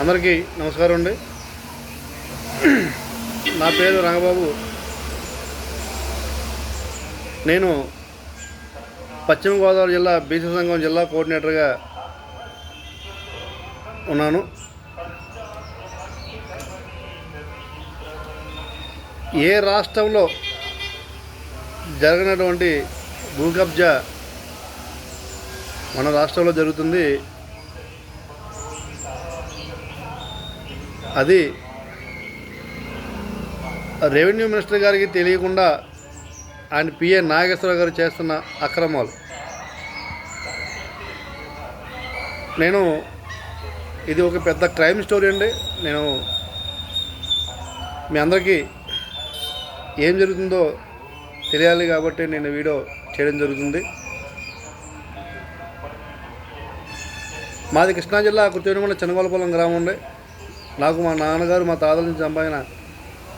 అందరికీ నమస్కారం అండి. నా పేరు రంగబాబు. నేను పశ్చిమ గోదావరి జిల్లా బీసీ సంఘం జిల్లా కోఆర్డినేటర్గా ఉన్నాను. ఏ రాష్ట్రంలో జరిగినటువంటి భూ కబ్జా మన రాష్ట్రంలో జరుగుతుంది అది రెవెన్యూ మినిస్టర్ గారికి తెలియకుండా ఆయన పిఏ నాగేశ్వరరావు గారు చేస్తున్న అక్రమాలు. నేను ఇది ఒక పెద్ద క్రైమ్ స్టోరీ అండి. నేను మీ అందరికీ ఏం జరుగుతుందో తెలియాలి కాబట్టి నేను వీడియో చేయడం జరుగుతుంది. మాది కృష్ణా జిల్లా కుర్చేనుకొండ చెనగోలపల్లం గ్రామం ఉంది నాకు మా నాన్నగారు మా తాతల నుంచి సంపాదిన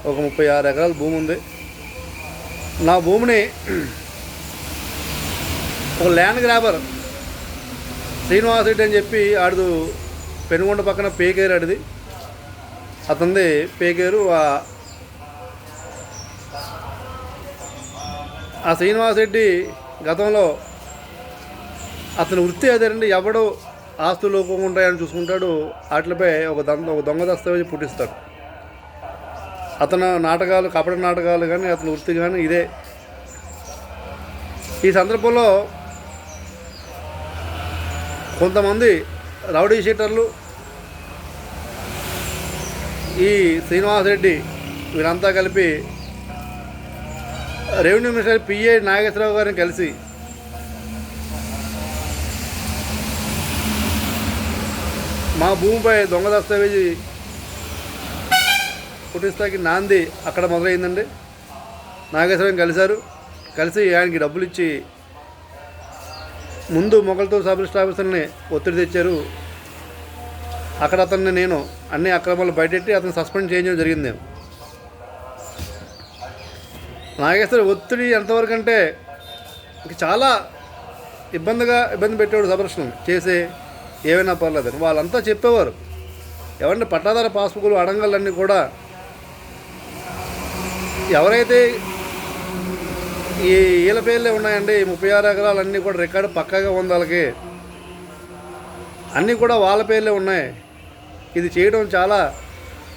ఒక ముప్పై ఆరు ఎకరాల భూమి ఉంది. నా భూమిని ఒక ల్యాండ్ గ్రాబర్ శ్రీనివాస్ రెడ్డి అని చెప్పి ఆడు పెనుగొండ పక్కన పేకేరు ఆడిది. అతనిది పేకేరు ఆ- శ్రీనివాస్ రెడ్డి గతంలో అతని వృత్తి అదేనండి ఎవడో ఆస్తులు ఉంటాయని చూసుకుంటాడు. వాటిపై ఒక దొంగ ఒక దొంగ దస్తావేజీ పుట్టిస్తాడు. అతను నాటకాలు కపట నాటకాలు కానీ అతని వృత్తి కానీ ఇదే. ఈ సందర్భంలో కొంతమంది రౌడీ షీటర్లు ఈ శ్రీనివాస్ రెడ్డి వీరంతా కలిపి రెవెన్యూ మినిస్టర్ పిఏ నాగేశ్వరరావు గారిని కలిసి మా భూమిపై దొంగ దస్తావేజీ పుట్టిస్తాకి నాంది అక్కడ మొదలైందండి. నాగేశ్వరం కలిశారు. కలిసి ఆయనకి డబ్బులు ఇచ్చి ముందు మొగల్తో సబ్ ఆఫీసర్ని ఒత్తిడి తెచ్చారు. అక్కడ అతన్ని నేను అన్ని అక్రమాలు బయటెట్టి అతను సస్పెండ్ చేయడం జరిగింది. నాగేశ్వర ఒత్తిడి ఎంతవరకు అంటే ఇంక చాలా ఇబ్బందిగా ఇబ్బంది పెట్టేవాడు సబర్షణం చేసే ఏమైనా పర్లేదని వాళ్ళంతా చెప్పేవారు. ఎవరిని పట్టాదార పాస్బుక్లు అడంగలన్నీ కూడా ఎవరైతే ఈ ఈల పేర్లే ఉన్నాయండి ఈ ముప్పై ఆరు ఎకరాలన్నీ కూడా రికార్డు పక్కాగా ఉంది వాళ్ళకి. అన్నీ కూడా వాళ్ళ పేర్లే ఉన్నాయి. ఇది చేయడం చాలా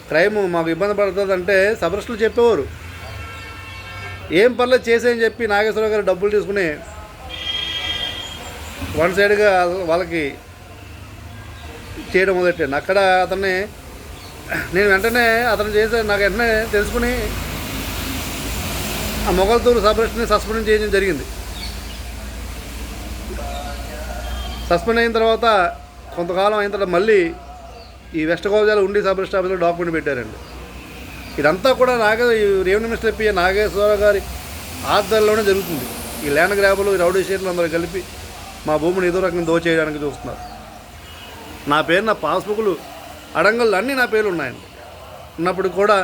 క్రైమ్ మాకు ఇబ్బంది పడుతుంది అంటే సబరస్టులు చెప్పేవారు. ఏం పర్లేదు చేసేయని చెప్పి నాగేశ్వరరావు గారు డబ్బులు తీసుకుని వన్ సైడ్గా వాళ్ళకి చేయడం మొదలెట్టాను అక్కడ అతన్ని నేను వెంటనే అతను చేసే నాకు వెంటనే తెలుసుకుని ఆ మొగల్తూరు సపరేషన్ సస్పెండ్ చేయడం జరిగింది. సస్పెండ్ అయిన తర్వాత కొంతకాలం అయిన తర్వాత మళ్ళీ ఈ వెస్ట్ గోదావరి ఉండి సబరెస్ట్ ఆఫీస్లో డాక్యుమెంట్ పెట్టారండి. ఇదంతా కూడా నాగే ఈ రెవెన్యూ మినిస్టర్ పి నాగేశ్వరరావు గారి ఆధ్వర్యంలోనే జరుగుతుంది. ఈ ల్యాండ్ గ్రాబులు ఈ రౌడీ షీట్లు అందరూ కలిపి మా భూమిని ఏదో రకంగా దోచేయడానికి చూస్తున్నారు. నా పేరు నా పాస్బుక్లు అడంగళ్ళు అన్నీ నా పేర్లు ఉన్నాయండి ఉన్నప్పుడు కూడా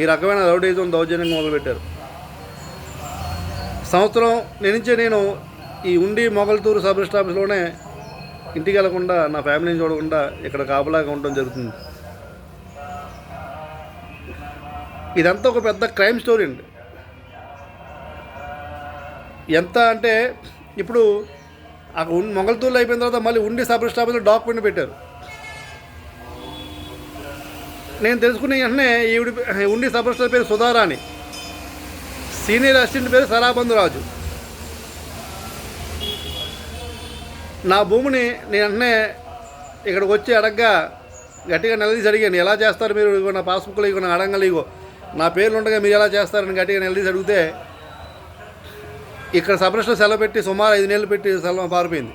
ఈ రకమైన రౌడీజం దౌర్జన్యంగా మొదలుపెట్టారు. సంవత్సరం నుంచి నేను ఈ ఉండి మొగల్తూరు సబ్ రిజిస్టర్ ఆఫీస్లోనే ఇంటికి వెళ్ళకుండా నా ఫ్యామిలీని చూడకుండా ఇక్కడ కాపలాగా ఉండడం జరుగుతుంది. ఇదంతా ఒక పెద్ద క్రైమ్ స్టోరీ అండి. ఎంత అంటే ఇప్పుడు అక్కడ ఉన్- మొగల్తూరులో అయిపోయిన తర్వాత మళ్ళీ ఉండి సబ్ స్టాప్ డాక్యుమెంట్ పెట్టారు. నేను తెలుసుకునే వెంటనే ఈవిడ ఉండి సబ్ స్టాప్ పేరు సుధారాణి. సీనియర్ అసిస్టెంట్ పేరు సరాబంధు రాజు నా భూమిని నేను వెంటనే ఇక్కడికి వచ్చి అడగ్గా గట్టిగా నిలదీసి అడిగాను ఎలా చేస్తారు మీరు? నా పాస్బుక్లో ఇగో నా అడంగలు ఇగో నా పేర్లు ఉండగా మీరు ఎలా చేస్తారని గట్టిగా నిలదీసి అడిగితే ఇక్కడ సపరేషన్ సెలవు పెట్టి సుమారు ఐదు నెలలు పెట్టి సెలవు పారిపోయింది.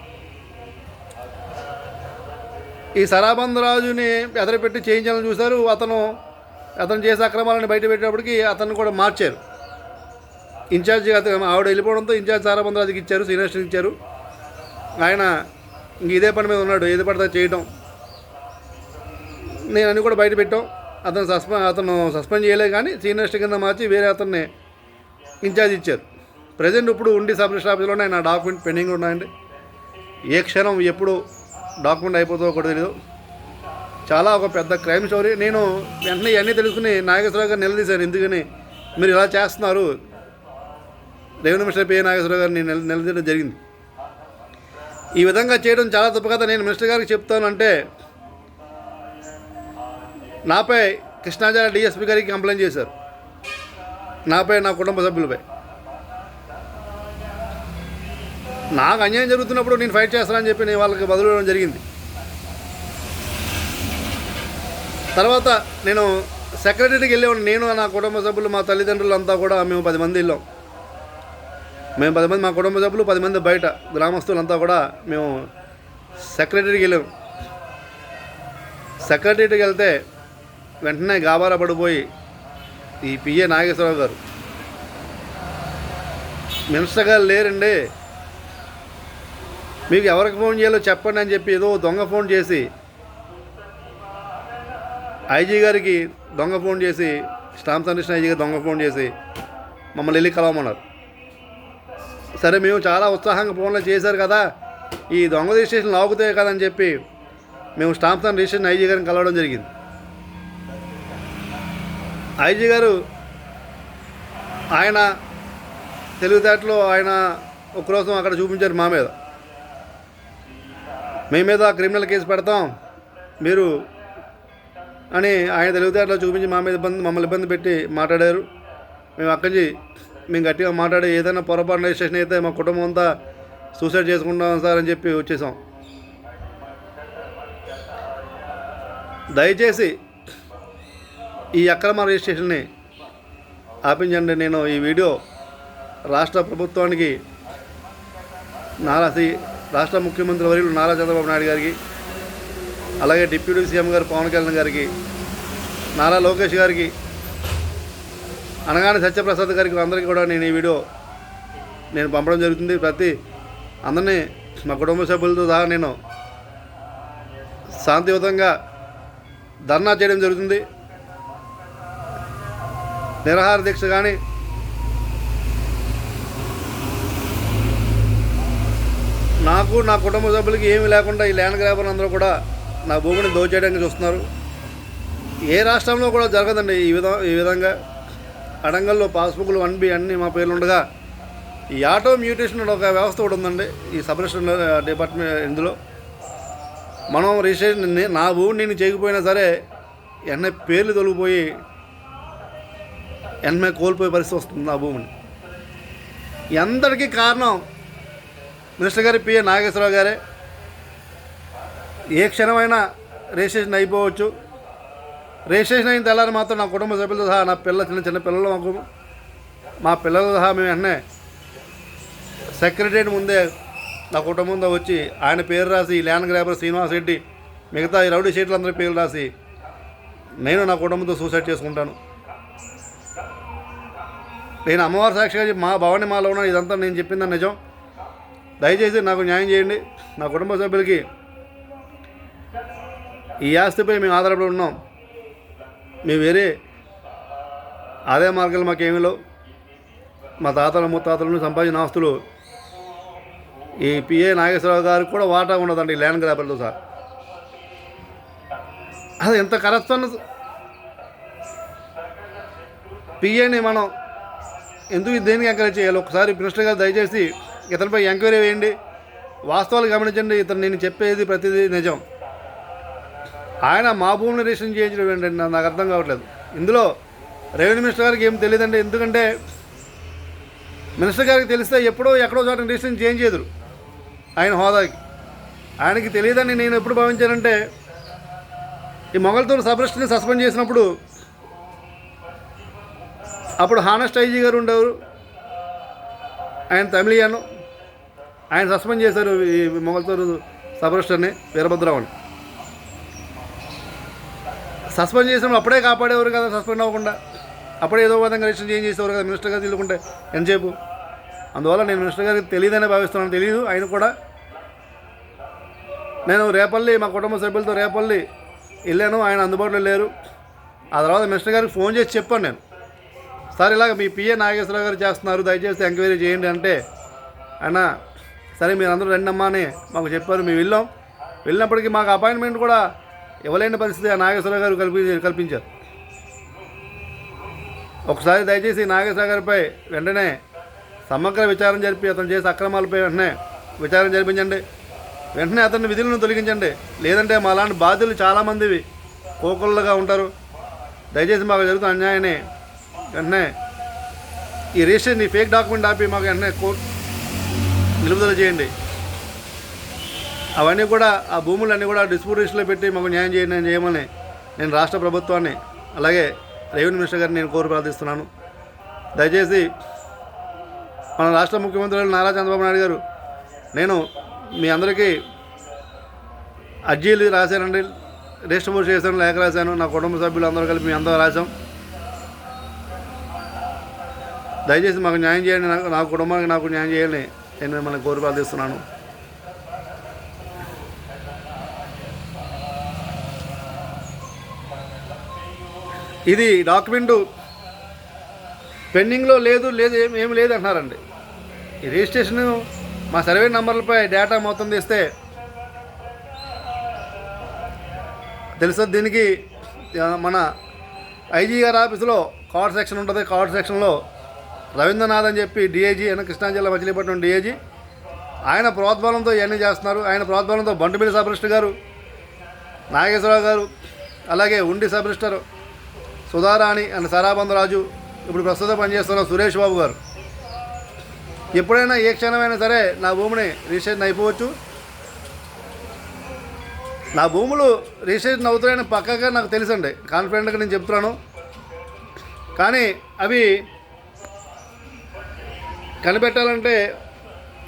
ఈ సరాబంధరాజుని ఎదరపెట్టి చేయించాలని చూశారు. అతను అతను చేసే అక్రమాలను బయట పెట్టేటప్పటికి అతను కూడా మార్చారు. ఇన్ఛార్జ్ ఆవిడ వెళ్ళిపోవడంతో ఇన్ఛార్జ్ సరాబంధరాజుకి ఇచ్చారు సీనియర్స్కి ఇచ్చారు. ఆయన ఇంక ఇదే పని మీద ఉన్నాడు ఏది పడితే చేయటం. నేను అన్ని కూడా బయట పెట్టాం. అతను సస్పెండ్ అతను సస్పెండ్ చేయలేదు కానీ సీనియర్ కింద మార్చి వేరే అతన్ని ఇన్ఛార్జ్ ఇచ్చారు. ప్రజెంట్ ఇప్పుడు ఉండి సబ్ రిజిస్టర్ ఆఫీస్లోనే నా డాక్యుమెంట్ పెండింగ్ ఉన్నాయండి. ఏ క్షణం ఎప్పుడు డాక్యుమెంట్ అయిపోతుందో కూడా తెలియదు చాలా ఒక పెద్ద క్రైమ్ స్టోరీ. నేను వెంటనే ఇవన్నీ తెలుసుకుని నాగేశ్వరరావు గారు నిలదీశాను. ఎందుకని? మీరు ఇలా చేస్తున్నారు. రెవెన్యూ మినిస్టర్ పిఏ నాగేశ్వరరావు గారిని నిల నిలదీయడం జరిగింది. ఈ విధంగా చేయడం చాలా తప్పు కదా నేను మినిస్టర్ గారికి చెప్తాను అంటే నాపై కృష్ణాచార్య డిఎస్పీ గారికి కంప్లైంట్ చేశారు. నాపై నా కుటుంబ సభ్యులపై. నాకు అన్యాయం జరుగుతున్నప్పుడు నేను ఫైట్ చేస్తానని చెప్పి నేను వాళ్ళకి బదులు జరిగింది. తర్వాత నేను సెక్రటరీకి వెళ్ళేవాడిని. నేను నా కుటుంబ సభ్యులు మా తల్లిదండ్రులు అంతా కూడా మేము పది మంది వెళ్ళాం. మేము పది మంది మా కుటుంబ సభ్యులు పది మంది బయట గ్రామస్తులంతా కూడా మేము సెక్రటరీకి వెళ్ళాం. సెక్రటరీకి వెళ్తే వెంటనే గాబారా పడిపోయి ఈ పిఏ నాగేశ్వరరావు గారు. మినిస్టర్ గారు లేరండి. మీకు ఎవరికి ఫోన్ చేయాలో చెప్పండి అని చెప్పి ఏదో దొంగ ఫోన్ చేసి ఐజీ గారికి దొంగ ఫోన్ చేసి స్టాంప్ సంరక్షణ ఐజీ గారు దొంగ ఫోన్ చేసి మమ్మల్ని వెళ్ళి కలవమన్నారు. సరే మేము చాలా ఉత్సాహంగా ఫోన్లో చేశారు కదా ఈ దొంగ రిజిస్ట్రేషన్ లాగుతాయి కదా అని చెప్పి మేము స్టాంప్ సన్ రిజిస్ట్రేషన్ ఐజీ గారిని కలవడం జరిగింది. ఐజీ గారు ఆయన తెలివితేటలో ఆయన ఒకరోజు అక్కడ చూపించారు మా మీద. మీ మీద క్రిమినల్ కేసు పెడతాం. మీరు అని ఆయన తెలివితేటలో చూపించి మా మీద ఇబ్బంది మమ్మల్ని ఇబ్బంది పెట్టి మాట్లాడారు. మేము అక్కడి నుంచి మేము గట్టిగా మాట్లాడి ఏదైనా పొరపాటు రిజిస్ట్రేషన్ అయితే మా కుటుంబం అంతా సూసైడ్ చేసుకుంటాం సార్ అని చెప్పి వచ్చేసాం. దయచేసి ఈ అక్రమ రిజిస్ట్రేషన్ని ఆపించండి. నేను ఈ వీడియో రాష్ట్ర ప్రభుత్వానికి నారాసి రాష్ట్ర ముఖ్యమంత్రి వర్యులు నారా చంద్రబాబు నాయుడు గారికి అలాగే డిప్యూటీ సీఎం గారు పవన్ కళ్యాణ్ గారికి నారా లోకేష్ గారికి అనగానే సత్యప్రసాద్ గారికి అందరికీ కూడా నేను ఈ వీడియో నేను పంపడం జరుగుతుంది. ప్రతి అందరినీ మా కుటుంబ సభ్యులతో సహా నేను శాంతియుతంగా ధర్నా చేయడం జరుగుతుంది. నిరాహార దీక్ష కానీ నాకు నా కుటుంబ సభ్యులకి ఏమి లేకుండా ఈ ల్యాండ్ గ్రాబర్ అందరూ కూడా నా భూమిని దోచేయడానికి చూస్తున్నారు. ఏ రాష్ట్రంలో కూడా జరగదండి ఈ విధం ఈ విధంగా. అడంగల్లో పాస్బుక్లు వన్ బి అన్నీ మా పేర్లు ఉండగా ఈ ఆటో మ్యూటేషన్ ఒక వ్యవస్థ కూడా ఉందండి ఈ సబరిస్టన్ డిపార్ట్మెంట్ ఇందులో. మనం రిజిస్ట్రేషన్ నా భూమి నేను చేయకపోయినా సరే ఎన్ఐ పేర్లు తొలగిపోయి ఎన్ఐ కోల్పోయే పరిస్థితి వస్తుంది నా భూమిని. ఎందరికీ కారణం మినిస్టర్ గారి పిఏ నాగేశ్వరరావు గారే ఏ క్షణమైనా రిజిస్ట్రేషన్ అయిపోవచ్చు. రిజిస్ట్రేషన్ అయిన తెల్లారి మాత్రం నా కుటుంబ సభ్యులతో సహా నా పిల్ల చిన్న చిన్న పిల్లలు మాకు మా పిల్లలతో సహా మేము వెంటనే సెక్రటరీ ముందే నా కుటుంబంతో వచ్చి ఆయన పేరు రాసి ల్యాండ్ గ్రాబర్ శ్రీనివాస్ రెడ్డి మిగతా ఈ రౌడీ షీట్లు అందరి పేర్లు రాసి నేను నా కుటుంబంతో సూసైడ్ చేసుకుంటాను. నేను అమ్మవారి సాక్షిగా మా భవాని మాలో ఉన్న ఇదంతా నేను చెప్పిందని నిజం. దయచేసి నాకు న్యాయం చేయండి. నా కుటుంబ సభ్యులకి ఈ ఆస్తిపై మేము ఆధారపడి ఉన్నాం. మేము వేరే ఆదాయ మార్గాలు మాకేమీ లేవు. మా తాతల ముత్తాతలను సంపాదించిన ఆస్తులు ఈ పిఏ నాగేశ్వరరావు గారికి కూడా వాటా ఉండదండి ఈ ల్యాండ్ గ్రాబర్తో సార్. అది ఎంత కరప్షన్? పిఏని మనం ఎందుకు దేనికి ఎంకరేజ్ చేయాలి? ఒకసారి మినిస్టర్ గారు దయచేసి ఇతనిపై ఎంక్వైరీ వేయండి. వాస్తవాలు గమనించండి. ఇతను నేను చెప్పేది ప్రతిదీ నిజం. ఆయన మా భూమిని రిజిస్ట్రేషన్ చేయించడం ఏంటండి? నాకు అర్థం కావట్లేదు. ఇందులో రెవెన్యూ మినిస్టర్ గారికి ఏం తెలియదండి. ఎందుకంటే మినిస్టర్ గారికి తెలిస్తే ఎప్పుడో ఎక్కడో చోట రిజిస్ట్రేషన్ చేంజ్ చేయదురు ఆయన హోదాకి. ఆయనకి తెలియదని నేను ఎప్పుడు భావించానంటే ఈ మొగల్తూరు సబ్రెస్ట్ని సస్పెండ్ చేసినప్పుడు అప్పుడు హానెస్ట్ ఐజీ గారు ఉండేవారు. ఆయన తమిళియను. ఆయన సస్పెండ్ చేశారు ఈ మొగల్తూరు సబరిస్టర్ని వీరభద్రరావుని. సస్పెండ్ చేసినప్పుడు అప్పుడే కాపాడేవారు కదా సస్పెండ్ అవ్వకుండా. అప్పుడే ఏదో విధంగా రిజిస్టర్ చేంజ్ చేసేవారు కదా మినిస్టర్ గారు తీసుకుంటే ఎంతసేపు? అందువల్ల నేను మినిస్టర్ గారికి తెలియదనే భావిస్తున్నాను. తెలియదు ఆయన కూడా. నేను రేపల్లి మా కుటుంబ సభ్యులతో రేపల్లి వెళ్ళాను ఆయన అందుబాటులో లేరు. ఆ తర్వాత మినిస్టర్ గారికి ఫోన్ చేసి చెప్పాను నేను. సార్ ఇలాగ మీ పిఏ నాగేశ్వరరావు గారు చేస్తున్నారు దయచేసి ఎంక్వైరీ చేయండి అంటే ఆయన సరే మీరు అందరూ రండి అమ్మా అని మాకు చెప్పారు మేము వెళ్ళాం. వెళ్ళినప్పటికీ మాకు అపాయింట్మెంట్ కూడా ఇవ్వలేని పరిస్థితి ఆ నాగేశ్వర గారు కల్పి కల్పించారు. ఒకసారి దయచేసి నాగేశ్వర గారిపై వెంటనే సమగ్ర విచారం జరిపి అతను చేసే అక్రమాలపై వెంటనే విచారణ జరిపించండి. వెంటనే అతన్ని విధులను తొలగించండి. లేదంటే మా లాంటి బాధ్యులు చాలామంది కోకొల్లగా ఉంటారు. దయచేసి మాకు జరుగుతున్న అన్యాయాన్ని వెంటనే ఈ రిజిస్ట్రేషన్ ఈ ఫేక్ డాక్యుమెంట్ ఆపి మాకు వెంటనే కోర్టు నిలుపుదల చేయండి. అవన్నీ కూడా ఆ భూములన్నీ కూడా డిస్ప్యూట్ పెట్టి మాకు న్యాయం చేయండి నేను చేయమని నేను రాష్ట్ర ప్రభుత్వాన్ని అలాగే రెవెన్యూ మినిస్టర్ గారిని నేను కోరి ప్రార్థిస్తున్నాను. దయచేసి మన రాష్ట్ర ముఖ్యమంత్రి నారా చంద్రబాబు నాయుడు గారు నేను మీ అందరికీ అర్జీలు రాశానండి డిస్ట్రిబ్యూట్ చేశాను లేఖ రాశాను నా కుటుంబ సభ్యులు అందరూ కలిపి మీ అందరూ రాశాం. దయచేసి మాకు న్యాయం చేయండి నాకు నా కుటుంబానికి నాకు న్యాయం చేయండి. నేను మిమ్మల్ని కోరి ప్రార్థిస్తున్నాను ఇది డాక్యుమెంటు పెండింగ్లో లేదు లేదు ఏం ఏమి లేదు అంటున్నారండి. ఈ రిజిస్ట్రేషన్ మా సర్వే నంబర్లపై డేటా మొత్తం తీస్తే తెలుసా దీనికి మన ఐజీ గారి ఆఫీసులో కార్డ్ సెక్షన్ ఉంటుంది కార్డ్ సెక్షన్లో రవీంద్రనాథ్ అని చెప్పి డిఐజీ అయిన కృష్ణా జిల్లా మచిలీపట్నం డిఐజీ ఆయన ప్రోద్బలంతో ఇవన్నీ చేస్తున్నారు. ఆయన ప్రోద్బలంతో బంటుమిల్లి సబరిస్టర్ గారు నాగేశ్వరరావు గారు అలాగే ఉండి సబరిస్టర్ సుధారాణి అండ్ సరాబందరాజు ఇప్పుడు ప్రస్తుతం పనిచేస్తున్న సురేష్ బాబు గారు. ఎప్పుడైనా ఏ క్షణమైనా సరే నా భూమిని రిజిస్ట్రేషన్ అయిపోవచ్చు. నా భూములు రిజిస్ట్రేషన్ అవుతాయని పక్కగా నాకు తెలుసండి. కాన్ఫిడెంట్గా నేను చెప్తున్నాను. కానీ అవి కనిపెట్టాలంటే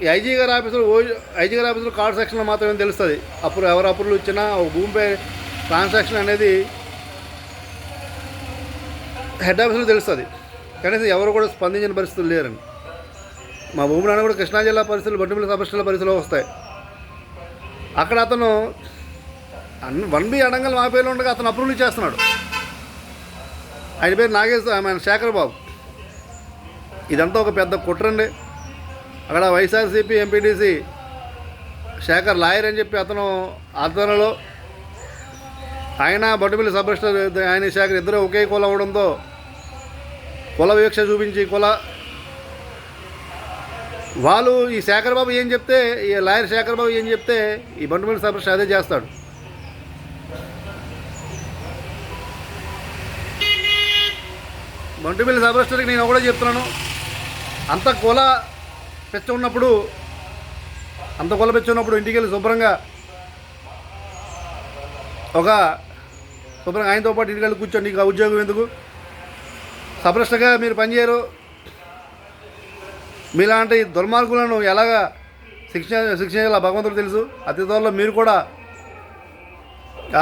ఈ ఐజీ గారి ఆఫీసులో ఓ ఐజీ గారి ఆఫీసులో కార్డ్ సెక్షన్లో మాత్రమే తెలుస్తుంది. అప్పుడు ఎవరు అప్పులు ఇచ్చినా ఒక భూమిపై ట్రాన్సాక్షన్ అనేది హెడ్ ఆఫీసులో తెలుస్తుంది. కనీసం ఎవరు కూడా స్పందించిన పరిస్థితులు లేరండి మా భూములను కూడా కృష్ణా జిల్లా పరిస్థితులు బొట్టుమిల్లి సబస్టుల పరిస్థితులు వస్తాయి. అక్కడ అతను అన్ వన్ బి అడంగల్ మా పేర్లు ఉండగా అతను అప్రూవల్ చేస్తున్నాడు. ఆయన పేరు నాగేశ్వర ఆయన శేఖర్ బాబు. ఇదంతా ఒక పెద్ద కుట్రండి. అక్కడ వైఎస్ఆర్సీపీ ఎంపీటీసీ శేఖర్ లాయర్ అని చెప్పి అతను ఆధ్వర్యంలో ఆయన బొట్టుమిల్లి సబ్రిస్టర్ ఆయన శేఖర్ ఇద్దరు ఒకే కులం అవడంతో కుల వివక్ష చూపించి కుల వాళ్ళు ఈ శేఖర్ బాబు ఏం చెప్తే ఈ లాయర్ శేఖర్ బాబు ఏం చెప్తే ఈ బండుమిల్లి సబ్రిస్టర్ అదే చేస్తాడు. బంటుమిల్లి సబ్రెస్టర్కి నేను ఒకటే చెప్తున్నాను. అంత కుల పెచ్చ ఉన్నప్పుడు అంత కుల పెచ్చ ఉన్నప్పుడు ఇంటికి వెళ్ళి శుభ్రంగా ఒక శుభ్రంగా ఆయనతో పాటు ఇంటికి వెళ్ళి కూర్చోండి నీకు ఉద్యోగం ఎందుకు? సపరిష్టగా మీరు పనిచేయరు. మీలాంటి దుర్మార్గులను ఎలాగ శిక్ష శిక్షణ భగవంతుడు తెలుసు. అతి త్వరలో మీరు కూడా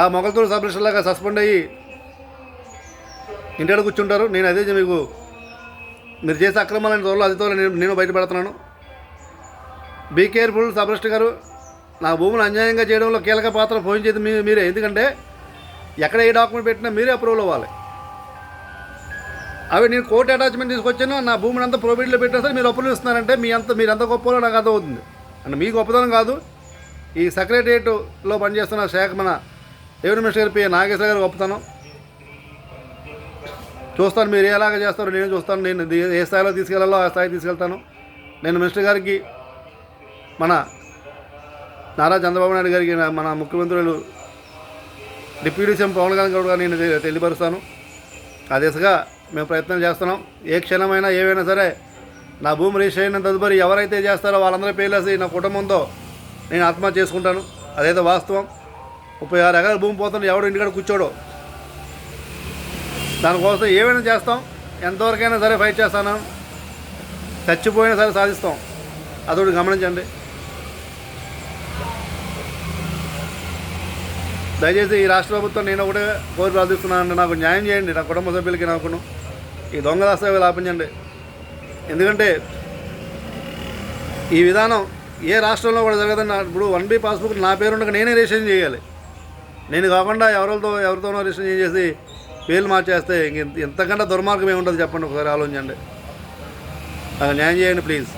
ఆ మొగలతూరు సపరిష్టలాగా సస్పెండ్ అయ్యి ఇంటికాడ కూర్చుంటారు. నేను అదే మీకు మీరు చేసే అక్రమాలని త్వరలో అతి త్వరలో నేను నేను బయటపెడుతున్నాను. బీ కేర్ఫుల్ సబరెస్ట్ గారు. నా భూములు అన్యాయంగా చేయడంలో కీలక పాత్ర పోయించేది మీ మీరే. ఎందుకంటే ఎక్కడ ఏ డాక్యుమెంట్ పెట్టినా మీరే అప్రూవల్ అవ్వాలి. అవి నేను కోర్టు అటాచ్మెంట్ తీసుకొచ్చాను. నా భూమిని అంతా ప్రొబిట్లో పెట్టినా సరే మీరు అప్రూవల్ ఇస్తున్నారంటే మీ అంత మీరు ఎంత గొప్పలో నాకు అర్థమవుతుంది. అంటే మీ గొప్పతనం కాదు. ఈ సెక్రటరియట్లో పనిచేస్తున్న శాఖ మన రెవెన్యూ మినిస్టర్ గారి పి. నాగేశ్వర గారు గొప్పతనం. చూస్తాను మీరు ఎలాగ చేస్తారో నేను చూస్తాను. నేను ఏ స్థాయిలో తీసుకెళ్ళాలో ఆ స్థాయికి తీసుకెళ్తాను. నేను మినిస్టర్ గారికి మన నారా చంద్రబాబు నాయుడు గారికి మన ముఖ్యమంత్రులు డిప్యూటీ సీఎం పవన్ కళ్యాణ్ గౌడ్ గారు నేను తెలియపరుస్తాను. ఆ దిశగా మేము ప్రయత్నం చేస్తున్నాం. ఏ క్షణమైనా ఏవైనా సరే నా భూమి రిజిస్టర్ అయిన తదుపరి ఎవరైతే చేస్తారో వాళ్ళందరూ పేర్లేసి నా కుటుంబంతో నేను ఆత్మహత్య చేసుకుంటాను. అదైతే వాస్తవం. ముప్పై ఆరు ఎకరాల భూమి పోతాను ఎవడు ఇంటికాడ కూర్చోడో? దానికోసం ఏమైనా చేస్తాం ఎంతవరకైనా సరే ఫైట్ చేస్తాను. చచ్చిపోయినా సరే సాధిస్తాం. అదొకటి గమనించండి. దయచేసి ఈ రాష్ట్ర ప్రభుత్వం నేను ఒకటే కోరి ప్రార్థిస్తున్నానండి. నాకు న్యాయం చేయండి. నా కుటుంబ సభ్యులకి నాకును. ఈ దొంగ దస్తావేలు ఆపించండి. ఎందుకంటే ఈ విధానం ఏ రాష్ట్రంలో కూడా జరగదని ఇప్పుడు వన్ బి పాస్బుక్ నా పేరు ఉండగా నేనే రిజిస్ట్రేషన్ చేయాలి. నేను కాకుండా ఎవరితో ఎవరితోనో రిజిస్ట్రేషన్ చేసి పేర్లు మార్చేస్తే ఇంక ఎంతకంటే ఇంతకంటే దుర్మార్గం ఏముంటుంది చెప్పండి ఒకసారి ఆలోచించండి. నాకు న్యాయం చేయండి ప్లీజ్